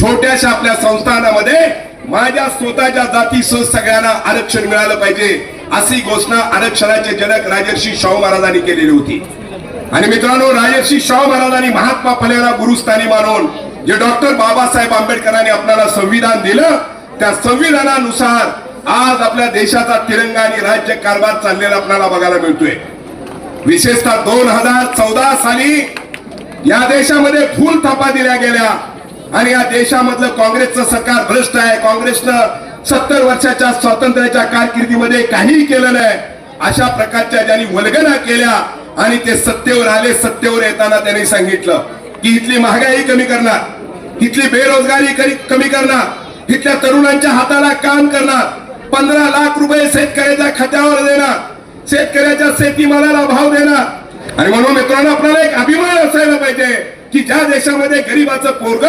छोट्याशा आपल्या संस्थानामध्ये माझ्या स्वतःच्या जातीसह सगळ्यांना आरक्षण मिळालं पाहिजे अशी घोषणा आरक्षणाचे जनक राजर्षी शाहू महाराजांनी केलेली होती. आणि मित्रांनो राजर्षी शाहू महाराजांनी महात्मा फलेला गुरुस्थानी मानून जे डॉक्टर बाबासाहेब आंबेडकरांनी आपल्याला संविधान दिलं त्या संविधानानुसार आज आपल्या देशाचा तिरंगा आणि राज्य कारभार चाललेला आपल्याला बघायला मिळतोय. विशेषतः दोन हजार चौदा साली या देशामध्ये फुल थापा दिल्या गेल्या. आणि या देशामधलं काँग्रेसचं सरकार भ्रष्ट आहे. काँग्रेसनं सत्तर वर्षाच्या स्वातंत्र्याच्या कारकिर्दीमध्ये काहीही केलं नाही. अशा प्रकारच्या ज्यांनी वल्गना केल्या आणि ते सत्तेवर आले सत्तेवर येताना त्यांनी सांगितलं की इथली महागाई कमी करणार इथली बेरोजगारी कमी करणार इथल्या तरुणांच्या हाताला काम करणार पंधरा लाख रुपये शेतकऱ्याच्या खात्यावर देणार शेतकऱ्याच्या शेतीमालाला भाव देणार. आणि म्हणून मित्रांनो आपल्याला एक अभिमान असायला पाहिजे. की ज्या देशामध्ये गरीबाचं पोरग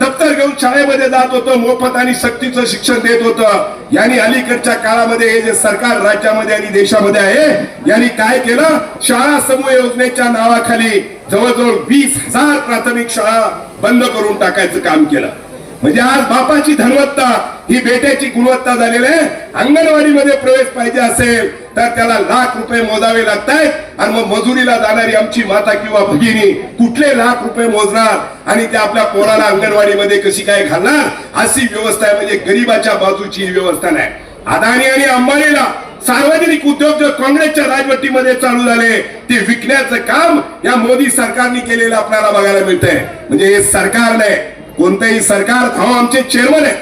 दप्तर घेऊन शाळेमध्ये जात होतं मोफत आणि सक्तीचं शिक्षण देत होतं यांनी अलीकडच्या काळामध्ये हे जे सरकार राज्यामध्ये आणि देशामध्ये आहे यांनी काय केलं? शाळा समूह योजनेच्या नावाखाली जवळजवळ वीस हजार प्राथमिक शाळा बंद करून टाकायचं काम केलं. म्हणजे आज बापाची धनवत्ता ही बेट्याची गुणवत्ता झालेली आहे. अंगणवाडीमध्ये प्रवेश पाहिजे असेल तर त्याला लाख रुपये मोजावे लागतायत. आणि मग मजुरीला जाणारी आमची माता किंवा भगिनी कुठले लाख रुपये मोजणार? आणि त्या आपल्या पोराला अंगणवाडीमध्ये कशी काय घालणार? अशी व्यवस्था आहे. म्हणजे गरीबाच्या बाजूची ही व्यवस्था नाही. अदानी आणि अंबानीला सार्वजनिक उद्योग काँग्रेसच्या राजवटीमध्ये चालू झाले ते विकण्याचं काम या मोदी सरकारने केलेलं आपल्याला बघायला मिळतंय. म्हणजे हे सरकार नाही कोणतंही सरकार हो आमचे चेअरमन आहे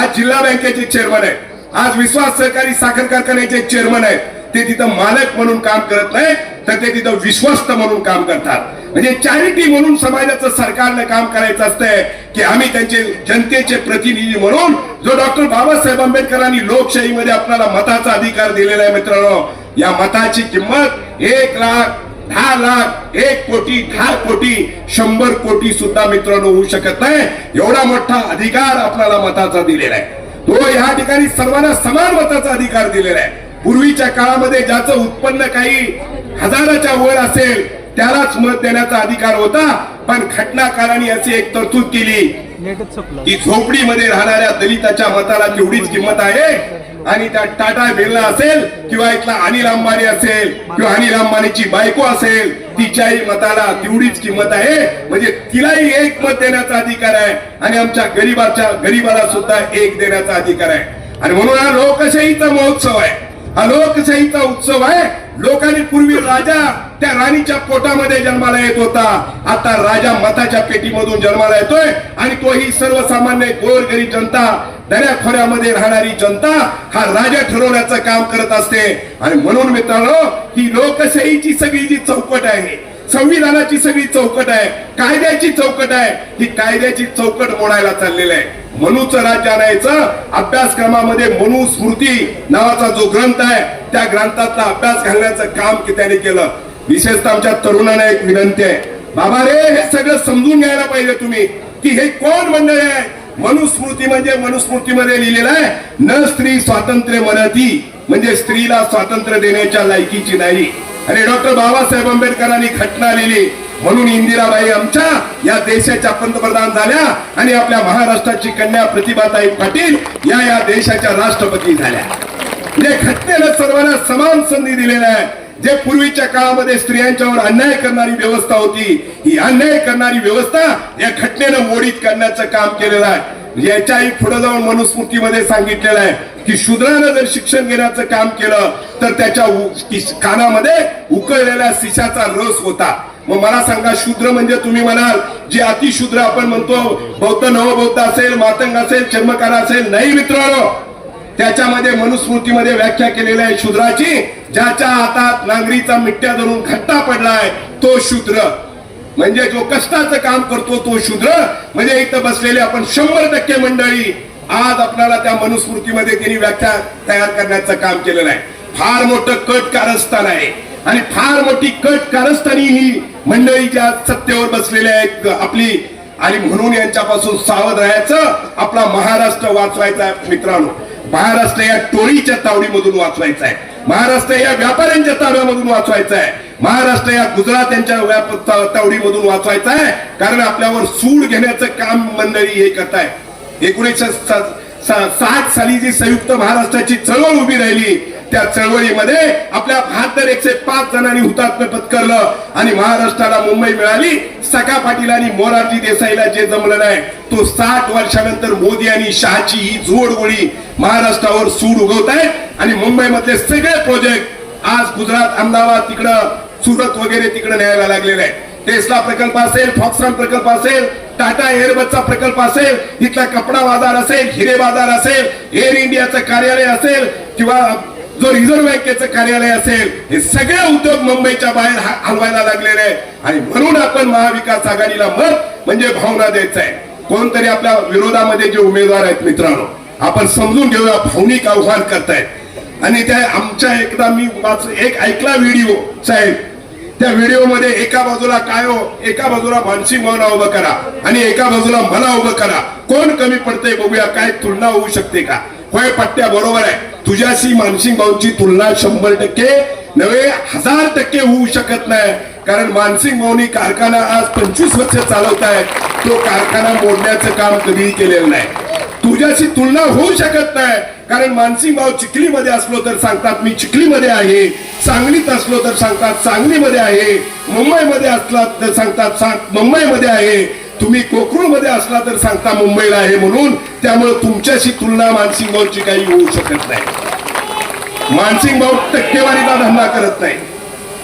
आज जिल्हा बँकेचे चेअरमन आहे आज विश्वास सहकारी साखर कारखान्याचे चेअरमन आहेत. ते तिथं मालक म्हणून काम करत नाही तर ते तिथं विश्वस्त म्हणून काम करतात. म्हणजे चॅरिटी म्हणून समाजाचं सरकारनं काम करायचं असतंय की आम्ही त्यांचे जनतेचे प्रतिनिधी म्हणून जो डॉक्टर बाबासाहेब आंबेडकरांनी लोकशाहीमध्ये आपल्याला मताचा अधिकार दिलेला आहे मित्रांनो या मताची किंमत एक लाख दहा लाख एक कोटी दहा कोटी शंभर कोटी सुद्धा मित्रांनो होऊ शकत नाही. एवढा मोठा अधिकार आपल्याला मताचा दिलेला आहे. तो या ठिकाणी सर्वांना समान मताचा अधिकार दिलेला आहे. पूर्वीच्या काळामध्ये ज्याचं उत्पन्न काही हजाराच्या वर असेल त्यालाच मत देण्याचा अधिकार होता. पण घटनाकारांनी अशी एक तरतूद केली. की झोपडीमध्ये राहणाऱ्या दलिताच्या मताला तेवढीच किंमत आहे. आणि त्या टाटा बिर्ला असेल किंवा इथला अनिल अंबानी असेल किंवा अनिल अंबानीची बायको असेल तिच्याही मताला तेवढीच किंमत आहे. म्हणजे तिलाही एक मत देण्याचा अधिकार आहे आणि आमच्या गरीबाच्या गरीबाला सुद्धा एक देण्याचा अधिकार आहे. आणि म्हणून हा लोकशाहीचा महोत्सव आहे. हा लोकशाहीचा उत्सव आहे. लोकांनी पूर्वी राजा त्या राणीच्या पोटामध्ये जन्माला येत होता. आता राजा मताच्या पेटीमधून जन्माला येतोय आणि तोही सर्वसामान्य गोरगरीब जनता दऱ्या खोऱ्यामध्ये राहणारी जनता हा राजा ठरवण्याचं काम करत असते. आणि म्हणून मित्रांनो ही लोकशाहीची सगळी जी चौकट आहे संविधानाची सगळी चौकट आहे कायद्याची चौकट आहे ही कायद्याची चौकट मोडायला चाललेलं आहे. मनुचं राज्य आणायचं अभ्यासक्रमामध्ये मनु स्मृती नावाचा जो ग्रंथ आहे त्या ग्रंथातला अभ्यास घालण्याचं काम त्याने केलं. विशेषतः आमच्या तरुणांना एक विनंती आहे. बाबा रे हे सगळं समजून घ्यायला पाहिजे तुम्ही की हे कोण मंडळी आहे? मनुस्मृती म्हणजे मनुस्मृतीमध्ये लिहिलेलं आहे. न स्त्री स्वातंत्र्य मनती म्हणजे स्त्रीला स्वातंत्र्य देण्याच्या लायकीची नाही. आणि डॉक्टर बाबासाहेब आंबेडकरांनी घटना लिहिली. म्हणून इंदिराबाई आमच्या या देशाच्या पंतप्रधान झाल्या आणि आपल्या महाराष्ट्राची कन्या प्रतिभाताई पाटील या या देशाच्या राष्ट्रपती झाल्या. म्हणजे घटनेनं सर्वांना समान संधी दिलेल्या आहे जे पूर्वीच्या काळामध्ये स्त्रियांच्यावर अन्याय करणारी व्यवस्था होती ही अन्याय करणारी व्यवस्था या घटनेनं मोडीत करण्याचं काम केलेलं आहे. याच्याही पुढे जाऊन मनुस्मृतीमध्ये सांगितलेलं आहे की शूद्रानं जर शिक्षण घेण्याचं काम केलं तर त्याच्या कानामध्ये उकळलेल्या शिशाचा रस होता. मग मला सांगा शूद्र म्हणजे तुम्ही म्हणाल जे अतिशूद्र आपण म्हणतो बौद्ध नवबौद्ध असेल मातंग असेल चर्मकार असेल नाही मित्रांनो. त्याच्यामध्ये मनुस्मृतीमध्ये व्याख्या केलेली आहे शूद्राची ज्याच्या हातात नांगरीचा मिठ्या धरून खट्टा पडलाय तो शूद्र. म्हणजे जो कष्टाचं काम करतो तो शूद्र. म्हणजे इथं बसलेले आपण शंभर टक्के मंडळी आज आपल्याला त्या मनुस्मृतीमध्ये त्यांनी व्याख्या तयार करण्याचं काम केलेलं आहे. फार मोठं कट कारस्थान आहे. आणि फार मोठी कट कारस्थानी ही मंडळी ज्या सत्तेवर बसलेल्या आहेत आपली आणि म्हणून यांच्यापासून सावध राहायचं आपला महाराष्ट्र वाचवायचा आहे मित्रांनो. महाराष्ट्र या टोळीच्या तावडीमधून वाचवायचा आहे महाराष्ट्र या व्यापाऱ्यांच्या ताब्यामधून वाचवायचा आहे महाराष्ट्र या गुजरात यांच्या तावडीमधून वाचवायचा आहे कारण आपल्यावर सूड घेण्याचं काम मंडळी हे करत आहे एकोणीसशे सात साठ साली जी संयुक्त महाराष्ट्राची चळवळ उभी राहिली त्या चळवळीमध्ये आपल्या बहात्तर एकशे पाच जणांनी हुतात्म्य पत्करलं आणि महाराष्ट्राला मुंबई मिळाली. सखा पाटील आणि मोरारजी देसाईला जे जमलं नाही तो साठ वर्षानंतर मोदी आणि शहाची ही जोडगोळी महाराष्ट्रावर सूड उगवत आहे आणि मुंबईमधले सगळे प्रोजेक्ट आज गुजरात अहमदाबाद तिकडं सुरत वगैरे तिकडे न्यायला लागलेले आहे टेस्ला प्रकल्प असेल फॉक्सॉन प्रकल्प असेल टाटा एअरबसचा प्रकल्प असेल इथला कपडा बाजार असेल हिरे बाजार असेल एअर इंडियाचं कार्यालय असेल किंवा जो रिझर्व्ह बँकेचं कार्यालय असेल हे सगळे उद्योग मुंबईच्या बाहेर हलवायला लागलेले आणि म्हणून आपण महाविकास आघाडीला मत म्हणजे भावना द्यायचं आहे. कोणतरी आपल्या विरोधामध्ये जे उमेदवार आहेत मित्रांनो आपण समजून घेऊया भावनिक आव्हान करतायत. आणि त्या आमच्या एकदा मी वाच एक ऐकला व्हिडिओ साहेब. त्या व्हिडिओमध्ये एका बाजूला काय हो? एका बाजूला मानसिंग भावना उभं करा आणि एका बाजूला मला उभं करा. कोण कमी पडतंय बघूया काय तुलना होऊ शकते का? होय पट्ट्या बरोबर आहे. तुझ्याशी मानसिंग भाऊंची तुलना शंभर टक्के नव्हे हजार टक्के होऊ शकत नाही. कारण मानसिंग भाऊनी कारखाना आज पंचवीस वर्ष चालवत आहेत तो कारखाना मोडण्याचं काम कधीही केलेलं नाही. तुझ्याशी तुलना होऊ शकत नाही. कारण मानसिंग भाऊ चिखलीमध्ये असलो तर सांगतात मी चिखलीमध्ये आहे. सांगलीत असलो तर सांगतात सांगलीमध्ये आहे. मुंबईमध्ये असला तर सांगतात सांग मुंबईमध्ये आहे. तुम्ही कोकणमध्ये असला तर सांगता मुंबईला आहे म्हणून त्यामुळे तुमच्याशी तुलना मानसिंग भाऊची काही होऊ शकत नाही. मानसिंग भाऊ टक्केवारीचा धंदा करत नाही.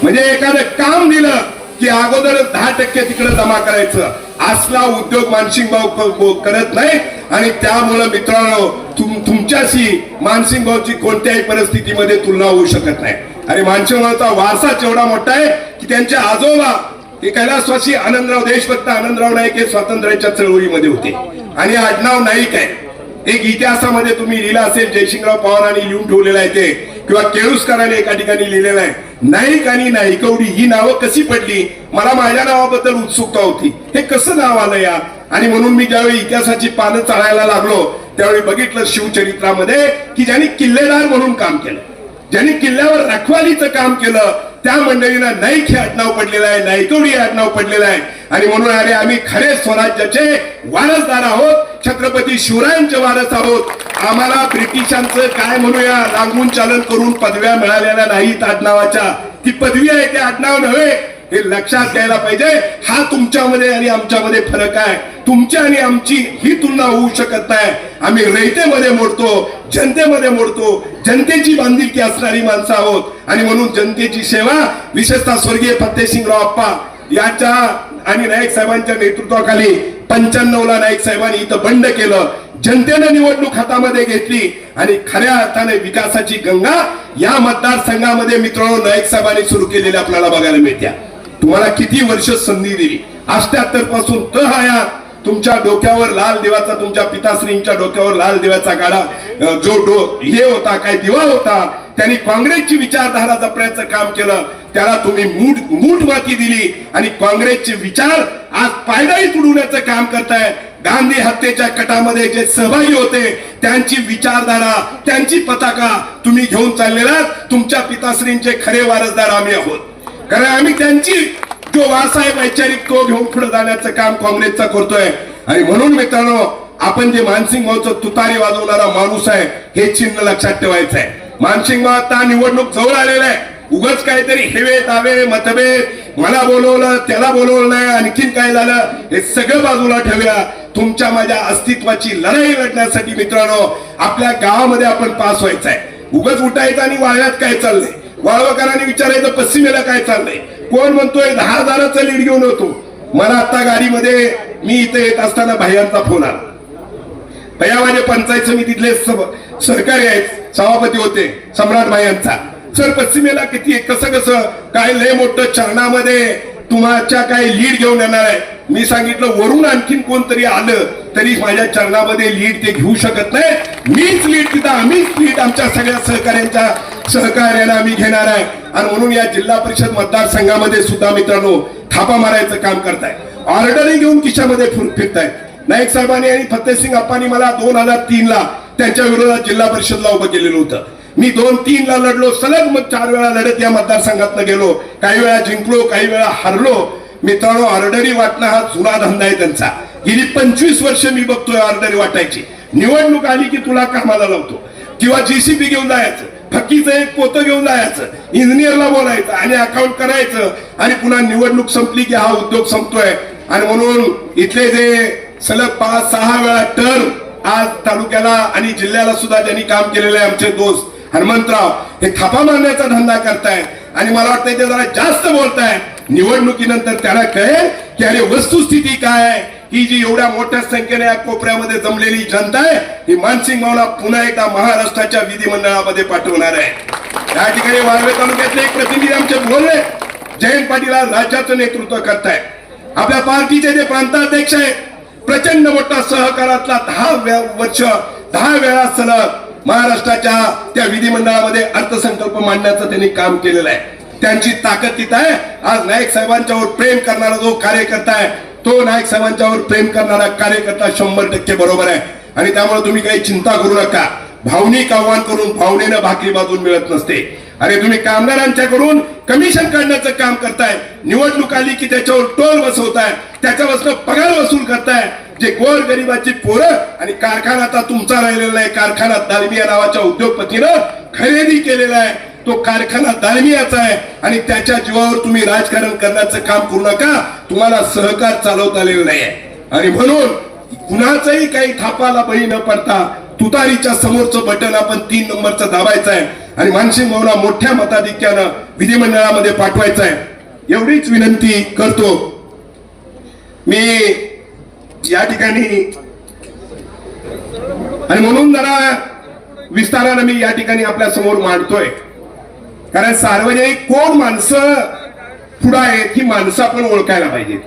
म्हणजे एखादं काम दिलं की अगोदर दहा टक्के तिकडे जमा करायचं असला उद्योग मानसिंग भाऊ करत नाही. आणि त्यामुळं मित्रांनो तुम तुमच्याशी मानसिंग भाऊची कोणत्याही परिस्थितीमध्ये तुलना होऊ शकत नाही. आणि मानसिंग भाऊचा वारसा एवढा मोठा आहे की त्यांच्या आजोबा हे कैलासवासी आनंदराव देशभक्त आनंदराव नाईक हे स्वातंत्र्याच्या चळवळीमध्ये होते. आणि आडनाव नाईक आहे. एक इतिहासामध्ये तुम्ही लिहिला असेल जयसिंगराव पवारांनी लिहून ठेवलेलं आहे ते किंवा केळुसकरांनी एका ठिकाणी लिहिलेलं आहे नाईक आणि नाईकवडी ही नावं कशी पडली? मला माझ्या नावाबद्दल उत्सुकता होती. हे कसं नाव आलं या? आणि म्हणून मी ज्यावेळी इतिहासाची पानं चाळायला लागलो त्यावेळी बघितलं शिवचरित्रामध्ये की ज्यांनी किल्लेदार म्हणून काम केलं ज्यांनी किल्ल्यावर रखवालीचं काम केलं त्या मंडळीला नाईक हे आडनाव पडलेलं आहे नायकवडी हे आडनाव पडलेलं आहे. आणि म्हणून अरे आम्ही खरे स्वराज्याचे वारसदार आहोत छत्रपती शिवरायांचे वारस आहोत. आम्हाला ब्रिटिशांचं काय म्हणूया लागून चालन करून पदव्या मिळालेल्या नाहीत आडनावाच्या. ती पदवी आहे ते आडनाव नव्हे. हे लक्षात घ्यायला पाहिजे हा तुमच्यामध्ये आणि आमच्यामध्ये फरक आहे. तुमची आणि आमची ही तुलना होऊ शकत नाही. आम्ही रयतेमध्ये मोडतो जनतेमध्ये मोडतो. जनतेची बांधिलकी असणारी माणसं आहोत. आणि म्हणून जनतेची सेवा विशेषतः स्वर्गीय फतेसिंगराव अप्पा याच्या आणि नाईक साहेबांच्या नेतृत्वाखाली पंच्याण्णव ला नाईक साहेबांनी इथं बंड केलं. जनतेनं निवडणूक हातामध्ये घेतली आणि खऱ्या अर्थाने विकासाची गंगा या मतदारसंघामध्ये मित्रांनो नाईक साहेबांनी सुरू केलेल्या आपल्याला बघायला मिळत्या तुम्हाला किती वर्ष संधी दिली? अष्ट्याहत्तरपासून त हया तुमच्या डोक्यावर लाल देवाचा तुमच्या पिताश्रींच्या डोक्यावर लाल देवाचा गाडा जो डो हे होता काय दिवा होता त्यांनी काँग्रेसची विचारधारा जपण्याचं काम केलं. त्याला तुम्ही मूठ मूठ माती दिली आणि काँग्रेसचे विचार आज पायदाही तुडवण्याचं काम करताय. गांधी हत्येच्या कटामध्ये जे सहभागी होते त्यांची विचारधारा त्यांची पताका तुम्ही घेऊन चाललेला तुमच्या पिताश्रींचे खरे वारसदार आम्ही आहोत. कारण आम्ही त्यांची जो वारसा आहे वैचारिक तो घेऊन पुढे जाण्याचं काम काँग्रेसचा करतोय. आणि म्हणून मित्रांनो आपण जे मानसिंग भाऊचं तुतारी वाजवणारा माणूस आहे हे चिन्ह लक्षात ठेवायचं आहे मानसिंग भाऊ आता निवडणूक जवळ आलेला आहे. उगाच काहीतरी हेवे दावे मतभेद मला बोलवलं त्याला बोलवलं नाही आणखीन काय झालं हे सगळं बाजूला ठेवूया. तुमच्या माझ्या अस्तित्वाची लढाई लढण्यासाठी मित्रांनो आपल्या गावामध्ये आपण पास व्हायचं आहे उगाच उठायचं आणि वाळ्यात काय चाललंय? वाळवकरांनी विचारायचं पश्चिमेला काय चाललंय? कोण म्हणतोय दहा हजाराचा लीड घेऊन होतो मला आता गाडीमध्ये मी इथे येत असताना भाईयांचा फोन आला. भैया माझे पंचायत समितीतले सरकारी आहेत सभापती होते सम्राट भाईयांचा सर पश्चिमेला किती कसं कसं? काय लय मोठं चरणामध्ये तुमच्या काय लीड घेऊन येणार आहे? मी सांगितलं वरून आणखीन कोणतरी आलं तरी माझ्या चरणामध्ये लीड ते घेऊ शकत नाही मीच लीड तिथं आम्हीच लीड आमच्या सगळ्या सहकाऱ्यांच्या सहकार्याला आम्ही घेणार आहे. आणि म्हणून या जिल्हा परिषद मतदारसंघामध्ये सुद्धा मित्रांनो थापा मारायचं काम करताय. ऑर्डरही घेऊन खिशामध्ये फिरताय. नाईक साहेबांनी आणि फतेसिंग अप्पानी मला दोन हजार तीन ला त्यांच्या विरोधात जिल्हा परिषदला उभं केलेलं होतं. मी दोन तीन ला लढलो सलग मग चार वेळा लढत या मतदारसंघातनं गेलो. काही वेळा जिंकलो काही वेळा हरलो. मित्रांनो ऑर्डरी वाटणं हा जुना धंदा आहे त्यांचा. गेली पंचवीस वर्ष मी बघतोय ऑर्डरी वाटायची. निवडणूक आली की तुला कामाला लावतो. किंवा जीसीबी घेऊन जायचं. फकीचं एक पोतं घेऊन जायचं. इंजिनियरला बोलायचं आणि अकाउंट करायचं आणि पुन्हा निवडणूक संपली की हा उद्योग संपतोय. आणि म्हणून इथले जे सलग पाच सहा वेळा टर्म आज तालुक्याला आणि जिल्ह्याला सुद्धा ज्यांनी काम केलेलं आहे आमचे दोस्त हनुमंतराव. हे थापा मारण्याचा धंदा करताय आणि मला वाटतं ते जरा जास्त बोलताय निवडणुकीनंतर त्याला कळेल की अरे वस्तुस्थिती काय आहे. ही जी एवढ्या मोठ्या संख्येने या कोपऱ्यामध्ये जमलेली जनता आहे ही मानसिंग मावला पुन्हा एकदा महाराष्ट्राच्या विधिमंडळामध्ये पाठवणार आहे. या ठिकाणी वाळवे तालुक्यातले एक प्रतिनिधी आमचे बोलले जयंत पाटील राज्याचं नेतृत्व करताय आपल्या पार्टीचे जे प्रांताध्यक्ष आहेत प्रचंड मोठा सहकारातला दहा वर्ष दहा वेळा सलग महाराष्ट्राच्या त्या विधिमंडळामध्ये अर्थसंकल्प मांडण्याचं त्यांनी काम केलेलं आहे. त्यांची ताकद तिथं आहे. आज नाईक साहेबांच्यावर प्रेम करणारा जो कार्यकर्ता आहे तो नाईक साहेबांच्यावर प्रेम करणारा कार्यकर्ता शंभर टक्के बरोबर आहे. आणि त्यामुळे तुम्ही काही चिंता करू नका. भावनिक आव्हान करून भावनेनं भाकरी बाजून मिळत नसते. अरे तुम्ही कामगारांच्याकडून कमिशन काढण्याचं काम करताय. निवडणूक आली की त्याच्यावर टोल बसवताय. त्याच्यापासून पगार वसूल करताय. जे गोर गरिबाची पोरं आणि कारखाना आता तुमचा राहिलेला आहे. कारखाना दालमिया नावाच्या उद्योगपतीनं खरेदी केलेला आहे. तो कारखाना दालमियाचा आहे आणि त्याच्या जीवावर तुम्ही राजकारण करण्याचं काम करू नका. तुम्हाला सहकार चालवता आलेलं नाही आणि म्हणून कुणाचंही काही थापाला बळी न पडता तुतारीच्या समोरचं बटन आपण तीन नंबरचं दाबायचं आहे. आणि मानसिंग भाऊला मोठ्या मताधिक्यानं विधिमंडळामध्ये पाठवायचं आहे. एवढीच विनंती करतो. मी या ठिकाणी आणि म्हणून जरा विस्तारानं मी या ठिकाणी आपल्यासमोर मांडतोय. कारण सार्वजनिक कोण माणसं पुढं आहेत ही माणसं आपण ओळखायला पाहिजेत.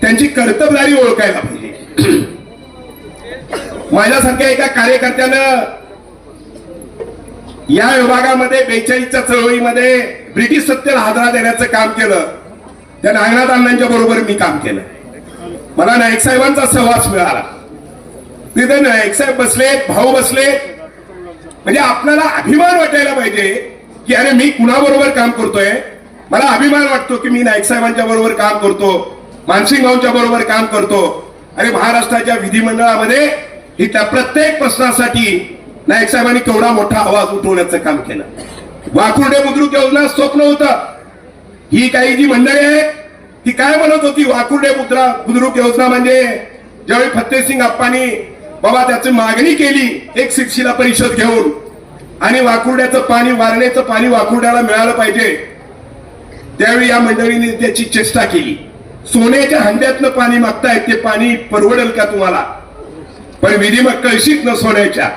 त्यांची कर्तबदारी ओळखायला पाहिजे. माझ्यासारख्या एका कार्यकर्त्यानं या विभागामध्ये बेचाळीसच्या चळवळीमध्ये ब्रिटिश सत्तेला हादरा देण्याचं काम केलं. त्या नागनाथ अण्णांच्या बरोबर मी काम केलं. मला नाईक साहेबांचा सहवास मिळाला. तिथे नाईक साहेब बसले भाऊ बसले म्हणजे आपल्याला अभिमान वाटायला पाहिजे की अरे मी कुणाबरोबर काम करतोय? मला अभिमान वाटतो की मी नाईक साहेबांच्या बरोबर काम करतो मानसिंग भाऊंच्या बरोबर काम करतो. आणि महाराष्ट्राच्या विधिमंडळामध्ये इथल्या त्या प्रत्येक प्रश्नासाठी नाईक साहेबांनी केवढा मोठा आवाज उठवण्याचं काम केलं. वाकुर्डे बुद्रुक योजना स्वप्न होतं. ही काही जी मंडळी आहे ती काय म्हणत होती? वाकुर्डे मुद्रा बुद्रुक योजना म्हणजे ज्यावेळी फत्तेसिंग अप्पानी बाबा त्याची मागणी केली एक शिक्षिला परिषद घेऊन आणि वाकुर्ड्याचं पाणी वारणेचं पाणी वाकुर्ड्याला मिळालं पाहिजे. त्यावेळी या मंडळीने त्याची चेष्टा केली. सोन्याच्या हंड्यातनं पाणी मागतायत ते पाणी परवडेल का तुम्हाला? पण विधी कळशीत न सोन्याच्या.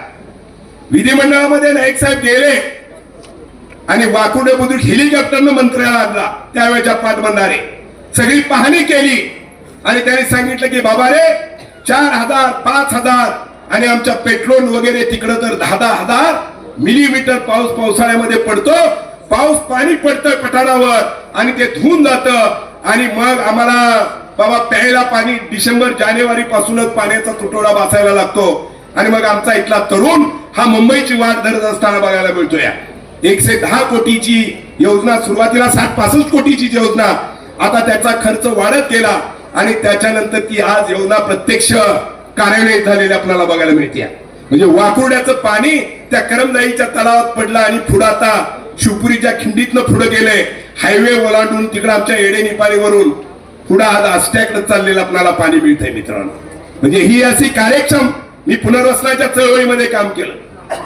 विधिमंडळामध्ये नाईक साहेब गेले. आणि वाकुडे बुद्रुक हेलिकॉप्टरनं मंत्र्याला आणला. त्यावेळेच्या पाटबंधारे. सगळी पाहणी केली. आणि त्यांनी सांगितलं की बाबा रे चार हजार पाच हजार आणि आमच्या पेट्रोल वगैरे तिकडं तर दहा दहा हजार मिलीमीटर पाऊस पावसाळ्यामध्ये पडतो. पाऊस पाणी पडतं पठारावर आणि ते धुवून जातं. आणि मग आम्हाला बाबा प्यायला पाणी डिसेंबर जानेवारी पासूनच पाण्याचा तुटवडा बसायला लागतो. आणि मग आमचा इथला तरुण हा मुंबईची वाट धरत असताना बघायला मिळतो या एकशे दहा कोटीची योजना सुरुवातीला साठ पासष्ट कोटीची योजना आता त्याचा खर्च वाढत गेला. आणि त्याच्यानंतर ती आज योजना प्रत्यक्ष कार्यान्वित झालेली आपल्याला बघायला मिळते म्हणजे वाकुर्ड्याचं पाणी त्या करमदाईच्या तलावात पडला आणि पुढं आता शिवपुरीच्या खिंडीतनं पुढे गेले. हायवे ओलांडून तिकडं आमच्या एडे निपाणीवरून पुढं आज आष्ट्याकडे चाललेलं आपल्याला पाणी मिळतंय मित्रांनो. म्हणजे ही अशी कार्यक्षम मी पुनर्वसनाच्या चळवळीमध्ये काम केलं.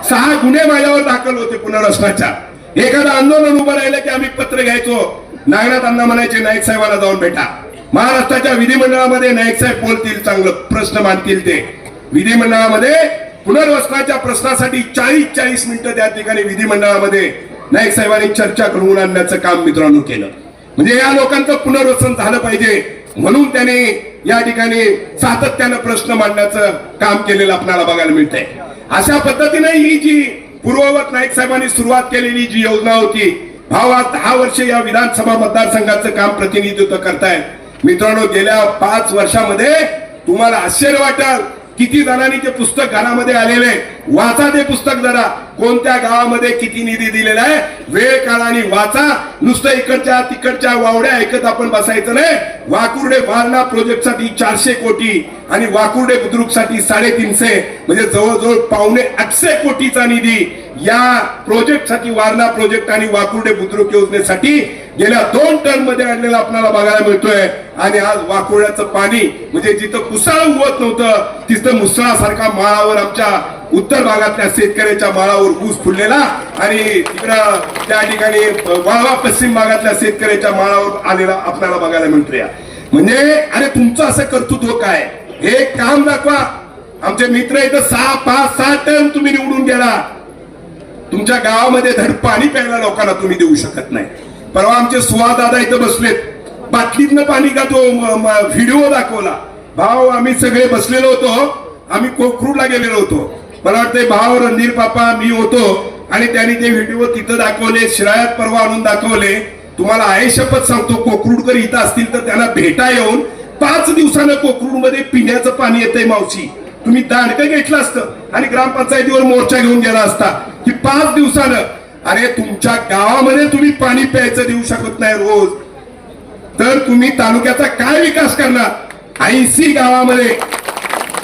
सहा गुन्हे माझ्यावर दाखल होते पुनर्वसनाच्या. एखादं आंदोलन उभं राहिलं की आम्ही पत्र घ्यायचो. नागनाथ अण्णा म्हणायचे नाईक साहेबांना जाऊन भेटा. महाराष्ट्राच्या विधिमंडळामध्ये नाईक साहेब बोलतील चांगलं प्रश्न मानतील ते. विधिमंडळामध्ये पुनर्वसनाच्या प्रश्नासाठी चाळीस चाळीस मिनिटं त्या ठिकाणी विधिमंडळामध्ये नाईक साहेबांनी चर्चा घडवून आणण्याचं काम मित्रांनो केलं. म्हणजे या लोकांचं पुनर्वसन झालं पाहिजे म्हणून त्याने या ठिकाणी सातत्यानं प्रश्न मांडण्याचं काम केलेलं आपल्याला बघायला मिळतंय. अशा पद्धतीने ही जी पूर्ववत नाईक साहेबांनी सुरुवात केलेली जी योजना होती भावा दहा वर्ष या विधानसभा मतदारसंघाचं काम प्रतिनिधित्व करताय मित्रांनो गेल्या पाच वर्षामध्ये तुम्हाला आश्चर्य वाटेल किती जणांनी ते पुस्तक घरामध्ये आलेले वाचा ते पुस्तक जरा. कोणत्या गावामध्ये किती निधी दिलेला आहे? वेळ काळाने वाचा. नुसतं इकडच्या तिकडच्या वावड्या ऐकत आपण बसायचं नाही. वाकुर्डे वारणा प्रोजेक्टसाठी चारशे कोटी आणि वाकुर्डे बुद्रुकसाठी साडेतीनशे. म्हणजे जवळजवळ पावणे आठशे कोटीचा निधी या प्रोजेक्टसाठी वारणा प्रोजेक्ट आणि वाकुर्डे बुद्रुक योजनेसाठी गेल्या दोन टर्ममध्ये आणलेला आपल्याला बघायला मिळतोय. आणि आज वाकुर्ड्याचं पाणी म्हणजे जिथं कुसाळ उगवत नव्हतं तिथं मुसळासारखा माळावर आमच्या उत्तर भागातल्या शेतकऱ्याच्या माळावर ऊस फुललेला आणि तिकडं त्या ठिकाणी वाळवा पश्चिम भागातल्या शेतकऱ्याच्या माळावर आलेला आपल्याला बघायला मिळतोय. म्हणजे अरे तुमचं असं कर्तृत्व काय? हे काम दाखवा. आमचे मित्र इथं सहा पाच सहा टन तुम्ही निवडून गेला तुमच्या गावामध्ये धड पाणी प्यायला लोकांना तुम्ही देऊ शकत नाही. परवा आमचे सुहा दादा इथं बसलेत. बाटलीतनं पाणी का तो व्हिडिओ दाखवला. भाऊ आम्ही सगळे बसलेलो होतो. आम्ही कोकरूडला गेलेलो होतो. मला वाटतंय भाव रणधीर पापा मी होतो. आणि त्यांनी ते व्हिडिओ तिथं दाखवले शिरायात परवा आणून दाखवले. तुम्हाला आहे शपथ सांगतो कोकरूडकर इथं असतील तर त्यांना भेटा येऊन पाच दिवसानं कोकरूडमध्ये पिण्याचं पाणी येतंय मावशी. तुम्ही दांडकं घेतलं असतं आणि ग्रामपंचायतीवर मोर्चा घेऊन गेला असता. की पाच दिवसानं अरे तुमच्या गावामध्ये तुम्ही पाणी प्यायचं देऊ शकत नाही रोज. तर तुम्ही तालुक्याचा काय विकास करणार? ऐंशी गावामध्ये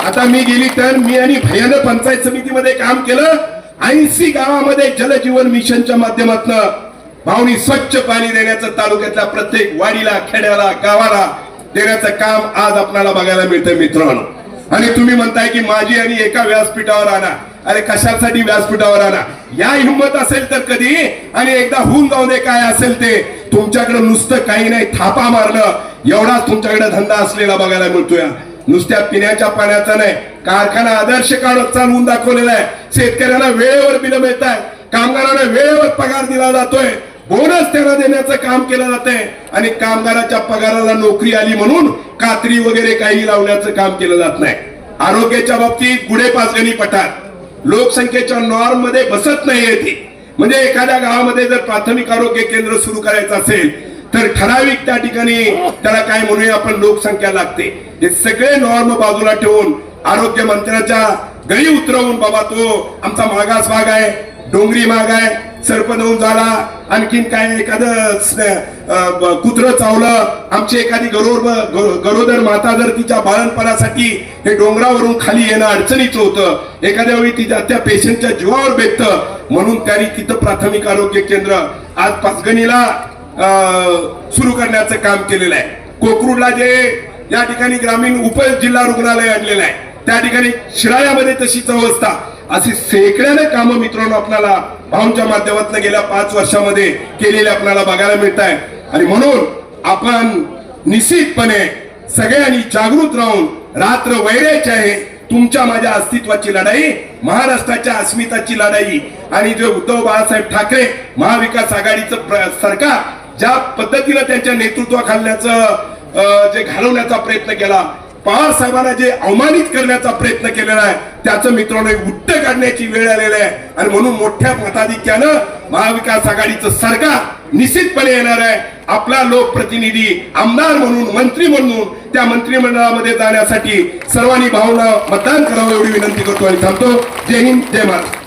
आता मी गेली तर मी आणि भयानं पंचायत समितीमध्ये काम केलं. ऐंशी गावामध्ये जलजीवन मिशनच्या माध्यमातून भावनी स्वच्छ पाणी देण्याचं तालुक्यातल्या प्रत्येक वाडीला खेड्याला गावाला देण्याचं काम आज आपल्याला बघायला मिळतं मित्रांनो. आणि तुम्ही म्हणताय की माझी आणि एका व्यासपीठावर आणा. अरे कशासाठी व्यासपीठावर आणा? या हिंमत असेल तर कधी? आणि एकदा होऊन जाऊ दे काय असेल ते. तुमच्याकडे नुसतं काही नाही थापा मारणं. एवढाच तुमच्याकडे धंदा असलेला बघायला मिळतोय. नुसत्या पिण्याच्या पाण्याचा नाही कारखाना आदर्श काढत चालवून दाखवलेला आहे. शेतकऱ्यांना वेळेवर बिल मिळत आहे कामगारांना वेळेवर पगार दिला जातोय. बोनस त्यांना देण्याचं काम केलं जातंय. आणि कामगाराच्या पगाराला नोकरी आली म्हणून कात्री वगैरे काही लावण्याचं काम केलं जात नाही. आरोग्याच्या बाबतीत गुढे पाचगणी पठार. लोकसंख्येच्या नॉर्ममध्ये बसत नाही ती. म्हणजे एखाद्या गावामध्ये जर प्राथमिक आरोग्य केंद्र सुरू करायचं असेल तर ठराविक त्या ठिकाणी त्याला काय म्हणूया आपण लोकसंख्या लागते. हे सगळे नॉर्म बाजूला ठेवून आरोग्य मंत्र्याच्या गळी उतरवून बाबा तो आमचा मागास भाग आहे डोंगरी भाग आहे सर्पदंश झाला आणखीन काय एखादं कुत्र चावलं आमची एखादी गरोर गरोदर माता जर तिच्या बाळणपणासाठी हे डोंगरावरून खाली येणं अडचणीचं होतं एखाद्या वेळी तिच्या त्या पेशंटच्या जीवावर बेततं म्हणून त्यांनी तिथं प्राथमिक आरोग्य केंद्र आज पाचगणीला सुरू करण्याचं काम केलेलं आहे. कोकरूडला जे या ठिकाणी ग्रामीण उप जिल्हा रुग्णालय आणलेलं आहे. त्या ठिकाणी शिरायामध्ये तशीच अवस्था. अशी सेकड्याने कामं मित्रांनो आपल्याला भाऊंच्या माध्यमातून गेल्या पाच वर्षामध्ये केलेले आपल्याला बघायला मिळत आहे आणि म्हणून आपण निश्चितपणे सगळ्यांनी जागृत राहून रात्र वैरायची आहे. तुमच्या माझ्या अस्तित्वाची लढाई महाराष्ट्राच्या अस्मिताची लढाई आणि जे उद्धव बाळासाहेब ठाकरे महाविकास आघाडीचं सरकार ज्या पद्धतीनं त्यांच्या नेतृत्वाखालण्याचं जे घालवण्याचा प्रयत्न केला पवार साहेबांना जे अवमानित करण्याचा प्रयत्न केलेला आहे त्याचं मित्रांनो उट्ट काढण्याची वेळ आलेली आहे. आणि म्हणून मोठ्या मताधिक्यानं महाविकास आघाडीचं सरकार निश्चितपणे येणार आहे. आपला लोकप्रतिनिधी आमदार म्हणून मंत्री म्हणून त्या मंत्रिमंडळामध्ये जाण्यासाठी सर्वांनी भावना मतदान करावं एवढी विनंती करतो आणि थांबतो. जय हिंद जय महाराष्ट्र